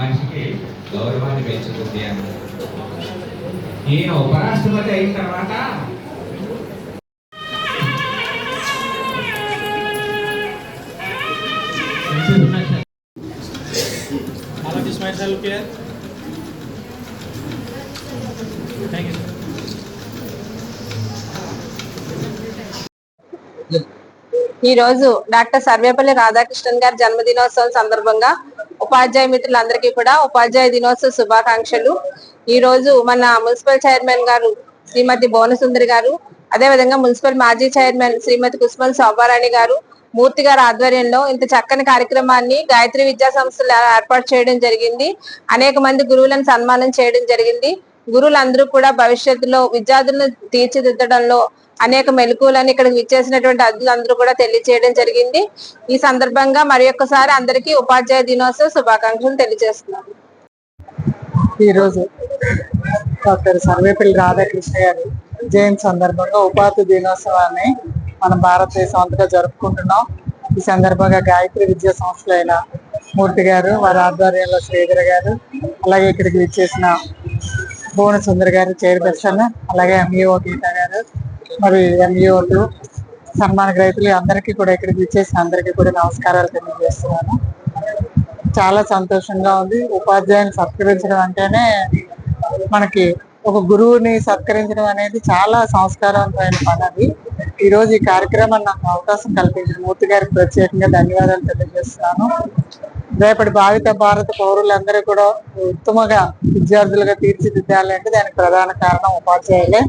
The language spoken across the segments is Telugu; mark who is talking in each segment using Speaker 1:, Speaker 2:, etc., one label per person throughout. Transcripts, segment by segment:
Speaker 1: మనిషికి గౌరవాన్ని పెంచుతుంది అని. ఈయన ఉపరాష్ట్రపతి అయిన తర్వాత
Speaker 2: ఈ రోజు డాక్టర్ సర్వేపల్లి రాధాకృష్ణన్ గారి జన్మదినోత్సవం సందర్భంగా ఉపాధ్యాయ మిత్రులందరికీ కూడా ఉపాధ్యాయ దినోత్సవ శుభాకాంక్షలు. ఈ రోజు మన మున్సిపల్ చైర్మన్ గారు శ్రీమతి భువనసుందరి గారు అదే విధంగా మున్సిపల్ మాజీ చైర్మన్ శ్రీమతి కుస్మల్ శోభారాణి గారు మూర్తి గారి ఆధ్వర్యంలో ఇంత చక్కని కార్యక్రమాన్ని గాయత్రి విద్యా సంస్థలు ఏర్పాటు చేయడం జరిగింది. అనేక మంది గురువులను సన్మానం చేయడం జరిగింది. గురువులందరూ కూడా భవిష్యత్తులో విద్యార్థులను తీర్చిదిద్దడంలో అనేక మెలకువలను ఇక్కడికి విచ్చేసినటువంటి అతిథులందరూ కూడా తెలియజేయడం జరిగింది. ఈ సందర్భంగా మరి ఒక్కసారి అందరికీ ఉపాధ్యాయ దినోత్సవ శుభాకాంక్షలు తెలియజేస్తున్నాను.
Speaker 3: ఈరోజు డాక్టర్ సర్వేపల్లి రాధాకృష్ణ గారి జయంతి సందర్భంగా ఉపాధి దినోత్సవాన్ని మన భారతదేశం అంతటా జరుపుకుంటున్నాం. ఈ సందర్భంగా గాయత్రి విద్యా సంస్థలైన మూర్తి గారు వారి ఆధ్వర్యంలో శ్రీధర్ గారు అలాగే ఇక్కడికి విచ్చేసిన భువన సుందర్ గారు చైర్పర్సన్ అలాగే ఎంఈఓ గీత గారు మరి ఎంఈఓలు సన్మాన రైతులు అందరికీ కూడా ఇక్కడికి ఇచ్చేసి అందరికీ కూడా నమస్కారాలు తెలియజేస్తున్నాను. చాలా సంతోషంగా ఉంది. ఉపాధ్యాయుని సత్కరించడం అంటేనే మనకి ఒక గురువుని సత్కరించడం అనేది చాలా సంస్కారవంతమైన పని అది. ఈరోజు ఈ కార్యక్రమాన్ని నాకు అవకాశం కల్పించిన మూర్తి గారికి ప్రత్యేకంగా ధన్యవాదాలు తెలియజేస్తున్నాను. రేపటి భావిత భారత పౌరులందరూ కూడా ఉత్తమగా విద్యార్థులుగా తీర్చిదిద్దాలంటే దానికి ప్రధాన కారణం ఉపాధ్యాయులే.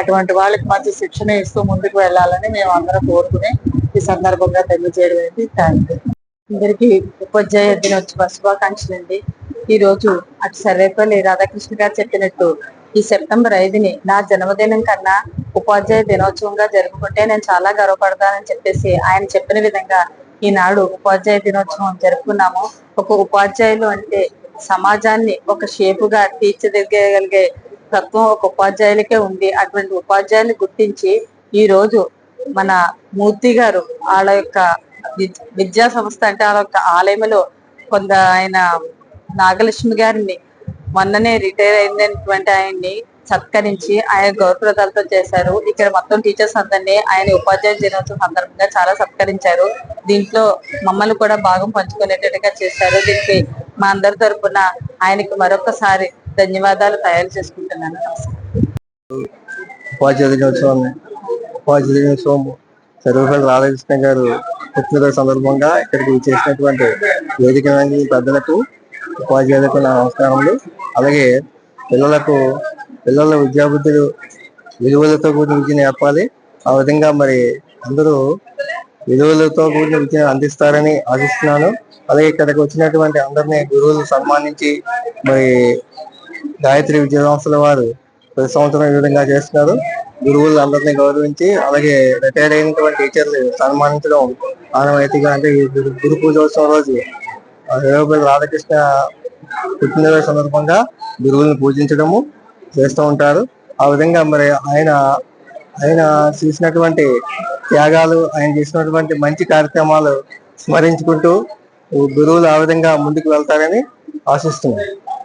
Speaker 3: అటువంటి వాళ్ళకి మంచి శిక్షణ ఇస్తూ ముందుకు వెళ్ళాలని మేము అందరం కోరుకుని ఈ సందర్భంగా తెలియజేయడం అయితే థ్యాంక్
Speaker 2: అందరికీ ఉపాధ్యాయ దినోత్సవ శుభాకాంక్షలు అండి. ఈ రోజు అటు సర్వేపల్లి రాధాకృష్ణ గారు చెప్పినట్టు ఈ సెప్టెంబర్ ఐదుని నా జన్మదినం కన్నా ఉపాధ్యాయ దినోత్సవంగా జరుపుకుంటే నేను చాలా గర్వపడతానని చెప్పేసి ఆయన చెప్పిన విధంగా ఈనాడు ఉపాధ్యాయ దినోత్సవం జరుపుకున్నాము. ఒక ఉపాధ్యాయులు అంటే సమాజాన్ని ఒక షేపుగా తీర్చిదిద్దగలిగే తత్వం ఒక ఉపాధ్యాయులకే ఉంది అటువంటి ఉపాధ్యాయుని గుర్తించి ఈ రోజు మన మూర్తి గారు వాళ్ళ యొక్క విద్యా సంస్థ అంటే వాళ్ళ యొక్క ఆలయంలో కొంత ఆయన నాగలక్ష్మి గారిని మొన్ననే రిటైర్ అయినటువంటి ఆయన్ని సత్కరించి ఆయన గౌరవప్రదాలతో చేశారు. ఇక్కడ మొత్తం టీచర్స్ అందరినీ ఆయన ఉపాధ్యాయ దినోత్సవం సందర్భంగా చాలా సత్కరించారు. దీంట్లో మమ్మల్ని కూడా భాగం పంచుకునేటట్టుగా చేశారు. దీనికి మా అందరి తరఫున ఆయనకి మరొకసారి ధన్యవాదాలు తయారు చేసుకుంటున్నాను.
Speaker 4: ఉపాధ్యాయ దినోత్సవాన్ని ఉపాధ్యాయ దినోత్సవం సర్వేపల్లి రాధాకృష్ణ గారు పుట్టినరోజు సందర్భంగా ఇక్కడికి చేసినటువంటి వేదిక పెద్దలకు ఉపాధ్యాయులకు నా నమస్కారములు. అలాగే పిల్లలకు పిల్లల విద్యాబుద్ధులు విలువలతో కూడిన విద్యను నేర్పాలి. ఆ విధంగా మరి అందరూ విలువలతో కూడిన విద్యను అందిస్తారని ఆశిస్తున్నాను. అలాగే ఇక్కడికి వచ్చినటువంటి అందరినీ గురువులు సన్మానించి మరి గాయత్రి విద్యా సంస్థల వారు ప్రతి సంవత్సరం ఈ విధంగా చేస్తున్నారు. గురువులు అందరినీ గౌరవించి అలాగే రిటైర్ అయినటువంటి టీచర్లు సన్మానించడం ఆనవాయితీగా అంటే ఈ గురు పూజోత్సవం రోజు రేవపల్లి రాధాకృష్ణ పుట్టినరోజు సందర్భంగా గురువులను పూజించడము చేస్తూ ఉంటారు. ఆ విధంగా మరి ఆయన ఆయన చేసినటువంటి త్యాగాలు ఆయన చేసినటువంటి మంచి కార్యక్రమాలు స్మరించుకుంటూ గురువులు ఆ విధంగా ముందుకు వెళ్తారని ఆశిస్తున్నాను